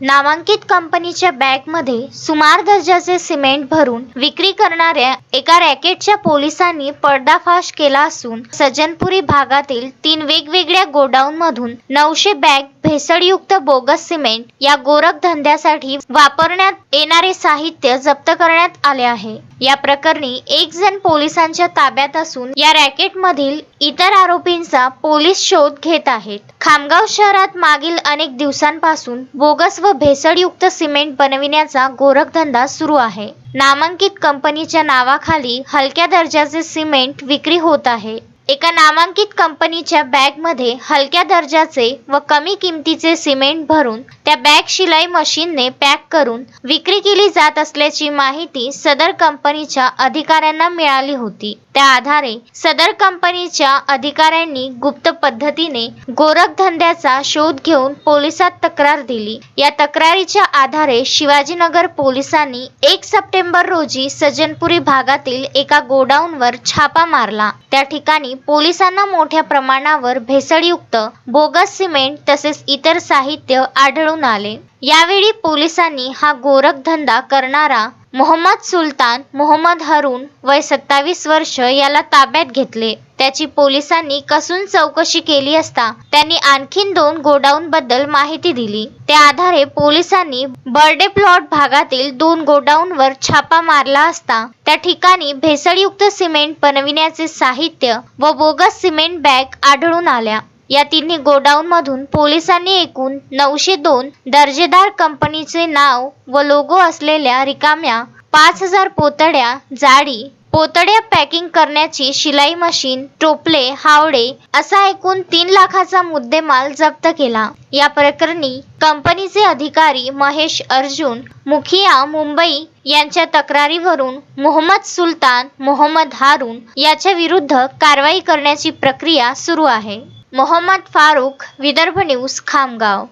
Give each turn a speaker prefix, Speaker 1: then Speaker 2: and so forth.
Speaker 1: नामांकित कंपनीच्या बॅगमध्ये सुमार दर्जाचे सिमेंट भरून विक्री करणाऱ्या एका रॅकेटच्या पोलिसांनी पर्दाफाश केला असून सज्जनपुरी भागातील तीन वेगवेगळ्या गोडाऊनमधून नऊशे बॅग भेसळयुक्त बोगस सिमेंट या गोरखधंद्यासाठी वापरण्यात येणारे साहित्य जप्त करण्यात आले आहे. या प्रकरणी एक जण पोलिसांच्या ताब्यात असून या रॅकेटमधील इतर आरोपींचा पोलीस शोध घेत आहेत. खामगाव शहरात मागील अनेक दिवसांपासून बोगस व भेसळयुक्त सिमेंट बनविण्याचा गोरखधंदा सुरू आहे. नामांकित कंपनीच्या नावाखाली हलक्या दर्जाचे सिमेंट विक्री होत आहे. एका नामांकित कंपनीच्या बॅगमध्ये हलक्या दर्जाचे व कमी किमतीचे सिमेंट भरून त्या बॅग शिलाई मशीनने पॅक करून विक्री केली जात असल्याची माहिती सदर कंपनीच्या अधिकाऱ्यांना मिळाली होती. त्या आधारे सदर कंपनीच्या अधिकाऱ्यांनी गुप्त पद्धतीने गोरखधंद्याचा शोध घेऊन पोलिसात तक्रार दिली. या तक्रारीच्या आधारे शिवाजीनगर पोलिसांनी एक सप्टेंबर रोजी सज्जनपुरी भागातील एका गोडाऊनवर छापा मारला. त्या ठिकाणी पोलिसांना मोठ्या प्रमाणावर भेसळयुक्त बोगस सिमेंट तसेच इतर साहित्य आढळून आले. यावेळी पोलिसांनी हा गोरखधंदा करणारा मोहम्मद सुलतान मोहम्मद हरून वय सत्तावीस वर्ष याला ताब्यात घेतले. त्याची पोलिसांनी कसून चौकशी केली असता त्यांनी आणखीन दोन गोडाऊन बद्दल माहिती दिली. त्या आधारे पोलिसांनी बर्डे प्लॉट भागातील दोन गोडाऊनवर छापा मारला असता त्या ठिकाणी भेसळयुक्त सिमेंट बनविण्याचे साहित्य व बोगस सिमेंट बॅग आढळून आल्या. या तिन्ही गोडाऊनमधून पोलिसांनी एकूण नऊशे दोन दर्जेदार कंपनीचे नाव व लोगो असलेल्या रिकाम्या पाच हजार पोतड्या जाडी पोतड्या पॅकिंग करण्याची शिलाई मशीन टोपले हावडे असा एकूण तीन लाखाचा मुद्देमाल जप्त केला. या प्रकरणी कंपनीचे अधिकारी महेश अर्जुन मुखिया मुंबई यांच्या तक्रारीवरून मोहम्मद सुलतान मोहम्मद हारून याच्या विरुद्ध कारवाई करण्याची प्रक्रिया सुरू आहे. मोहम्मद फारुख विदर्भ न्यूज खामगाव.